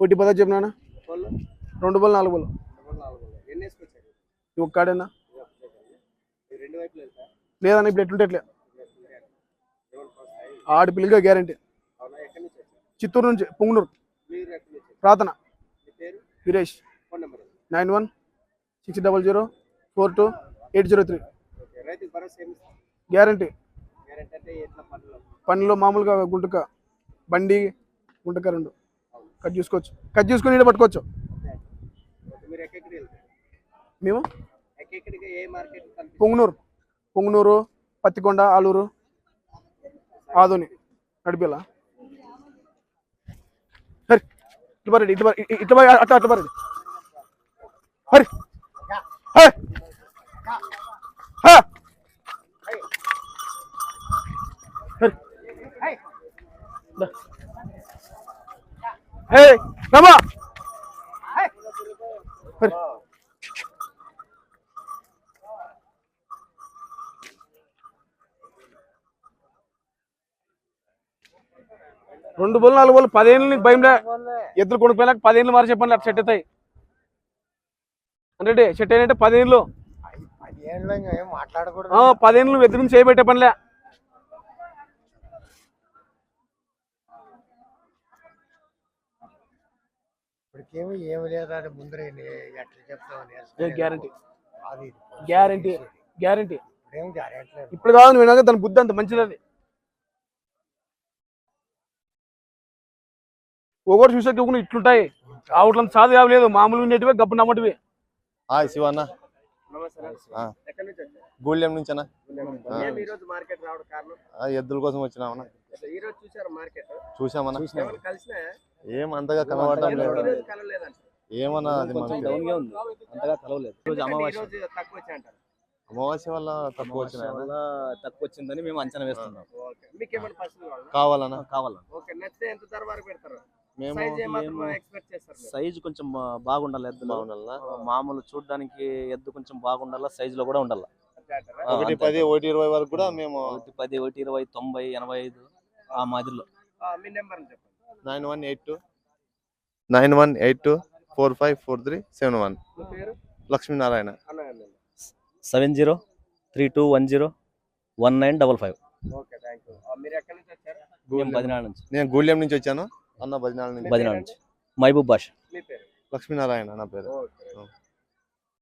ఒకటి పదో చెప్పినా రెండు బోలు నాలుగు బోలు ఒక్కడేనా? లేదన్న ఇప్పుడు ఎట్లుంటే ఎట్లే వస్తాయి ఆడపిల్లగా గ్యారంటీ చిత్తూరు నుంచి Pongunur. Prarthana. Veeresh. Nine one six double zero four two eight zero three. Guarantee పనిలో మామూలుగా గుంటక బండి గుంటక రెండు. కట్ చేసుకోవచ్చు. కట్ చేసుకొని ఈడ పట్టుకోవచ్చు. మేము? పొంగునూరు. పొంగునూరు పత్తికొండ ఆలూరు ఆదోని నడిపేలా. సరే ఇటు బరండి ఇటు బర- ఇ- ఇటు బర- అట్లా అట్లా హరి! హరి. హే రమా. రెండు బోలు నాలుగు బోలు పదేళ్ళు నీకు భయం లే. ఎద్దులు కొనుక్కోలేక పదేళ్ళు మారి చెప్పండి అట్లా సెట్ అవుతాయి అంటే సెట్ అయినట్టే పదేళ్ళు. పదేళ్ళు ఎద్దు నుంచి చేయబెట్టే పనిలే. ఇప్పటికేమి ఏమి లేదా అని ముందర ఎట్లా చెప్తామని గ్యారంటీ అది గ్యారంటీ గ్యారంటీ ఇప్పుడేం గ్యారెంటీ లేదు. ఇప్పుడు కాదు వినాక దాని బుద్ధి అంత మంచిది ఒకటి చూసాక ఒకటి ఇట్లుంటాయి. ఆవుట్లంత సాధు కావలేదు మామూలు ఉండేటివే గబ్బు నమ్మటివి. హాయ్ నుంచి వచ్చారు? గూళ్ళెం నుంచేనా ఏం ఈ రోజు మార్కెట్ రావడం కారణం? ఆ, ఎద్దుల కోసం వచ్చినామన్నా. అసలు ఈ రోజు చూసారు మార్కెట్? చూసామన్నా. ఎవరు కలిసినా ఏం అంతగా కనబడటం లేదు. ఏమన్నా అది మనకి డౌన్గా ఉంది. అంతగా కలవలేదు. రోజు అమావాస్య. అమావాస్య వల్ల తక్కువ వల్ల తక్కువ వచ్చిందని మేము అంచనా వేస్తున్నాం. ఓకే. మీకు ఏమైనా పర్సనల్ కావాలా కావాలన్నా కావాలా? ఓకే. నచ్చితే ఎంత ధర వరకు పెడతారు? మేము సైజ్ కొంచెం బాగుండాలి ఎద్దులు. బాగుండాలా? మామూలు చూడడానికి ఎద్దు కొంచెం బాగుండాలా సైజు లో కూడా ఉండాలి. ఒకటి. పది ఒకటి ఇరవై వరకు కూడా మేము ఒకటి పది ఒకటి ఇరవై తొంభై ఎనభై ఐదు. ఆ మాదిరిలో. ఆ, మీ నెంబర్ చెప్పండి. Nine one eight two. Nine one eight two four five four three seven one. Lakshminarayana. Seven zero three two one zero one nine double five. Okay thank you. మీరు ఎక్కడి నుంచి వచ్చారు? మేము బదినాడ నుంచి. నేను గూళ్ళెం నుంచి వచ్చాను. అన్న బదినాల నుంచి. బదినాడ నుంచి. మహబూబ్ బాష్. మీ పేరు? లక్ష్మీనారాయణ నా పేరు. ఓకే.